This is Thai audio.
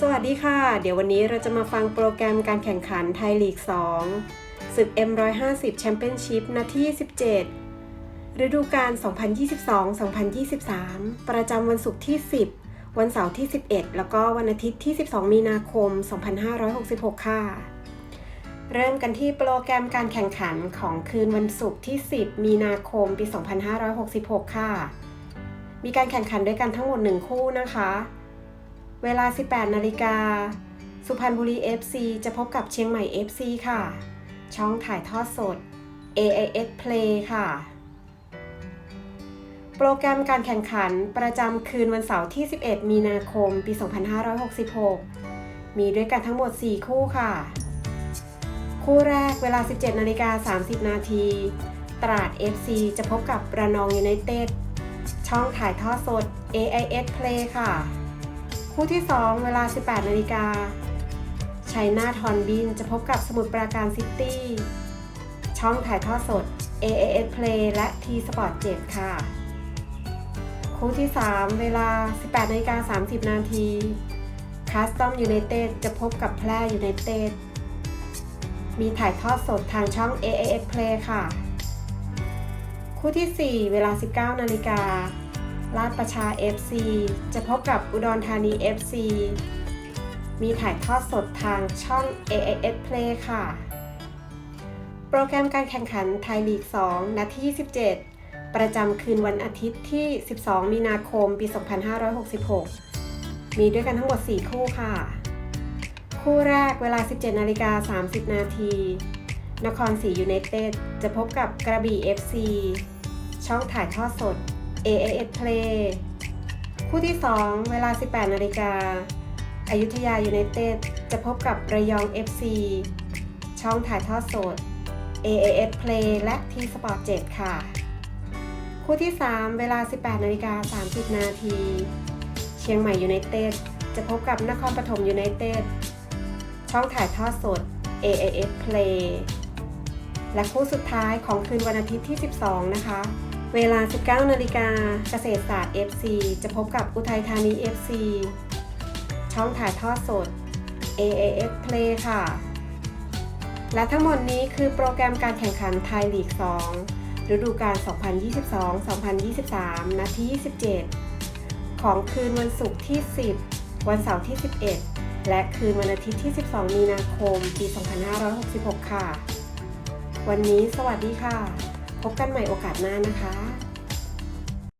สวัสดีค่ะ เดี๋ยววันนี้เราจะมาฟังโปรแกรมการแข่งขันไทยลีก 2 ศึก M150 แชมเปี้ยนชิพนาที่ 17 ฤดูกาล 2022-2023 ประจำวันศุกร์ที่ 10 วันเสาร์ที่ 11 แล้วก็วันอาทิตย์ที่ 12 มีนาคม 2566 ค่ะ เริ่มกันที่โปรแกรมการแข่งขันของคืนวันศุกร์ที่ 10 มีนาคม ปี 2566 ค่ะ มีการแข่งขันด้วยกันทั้งหมด 1 คู่นะคะ เวลา 18 นาฬิกา สุพรรณบุรี FC จะพบกับเชียงใหม่ FC ค่ะ ช่องถ่ายทอดสด AIS Play ค่ะ โปรแกรมการแข่งขันประจำคืนวันเสาร์ที่ 11 มีนาคม ปี 2566 มีด้วยกันทั้งหมด 4 คู่ค่ะ คู่แรกเวลา 17 นาฬิกา 30 นาที ตราด FC จะพบกับระนองยูไนเต็ด ช่องถ่ายทอดสด AIS Play ค่ะ คู่ที่ 2 เวลา 18นาฬิกาชัยนาทอนบินจะพบกับสมุทรปราการซิตี้ ช่องถ่ายทอดสด AAS Play และ T Sport 7 ค่ะ คู่ที่ 3 เวลา 18นาฬิกา30 นาที Custom United จะพบกับแพร่ United มีถ่ายทอดสดทางช่อง AAS Play ค่ะ คู่ที่ 4 เวลา 19นาฬิกา ลาดประชา FC จะพบกับอุดรธานี FC มีถ่ายทอดสดทางช่อง AAS Play ค่ะ โปรแกรมการแข่งขันไทยลีก 2นาที่17ประจำคืนวันอาทิตย์ที่ 12 มีนาคม ปี 2566 มีด้วยกันทั้งหมด 4 คู่ค่ะ คู่แรกเวลา 17 นาฬิกา 30 นาที นครศรียูไนเต็ดจะพบกับกระบี่ FC ช่องถ่ายทอดสด AAS Play คู่ที่ 2 เวลา 18 นาฬิกาอายุทยายูไนเต็ดจะพบกับระยอง FC ช่องถ่ายทอดสด AAS Play และ T Sport 7 ค่ะ คู่ที่ 3 เวลา 18 นาฬิกา 30 นาที เชียงใหม่ยูไนเต็ดจะพบกับนครปฐมยูไนเต็ดช่องถ่ายทอดสด AAS Play และคู่สุดท้ายของคืนวันอาทิตย์ที่ 12 นะคะ เวลา 19นาฬิกาเกษตรศาสตร์ FC จะพบกับอุทัยธานี FC ช่องถ่ายทอดสด AAS Play ค่ะ และทั้งหมดนี้คือโปรแกรมการแข่งขันไทยลีก 2 ฤดูกาล 2022-2023 นาที 27 ของคืนวันศุกร์ที่ 10 วันเสาร์ที่ 11 และคืนวันอาทิตย์ที่ 12 มีนาคม ปี 2566 ค่ะ วันนี้สวัสดีค่ะ พบกันใหม่โอกาสหน้านะคะ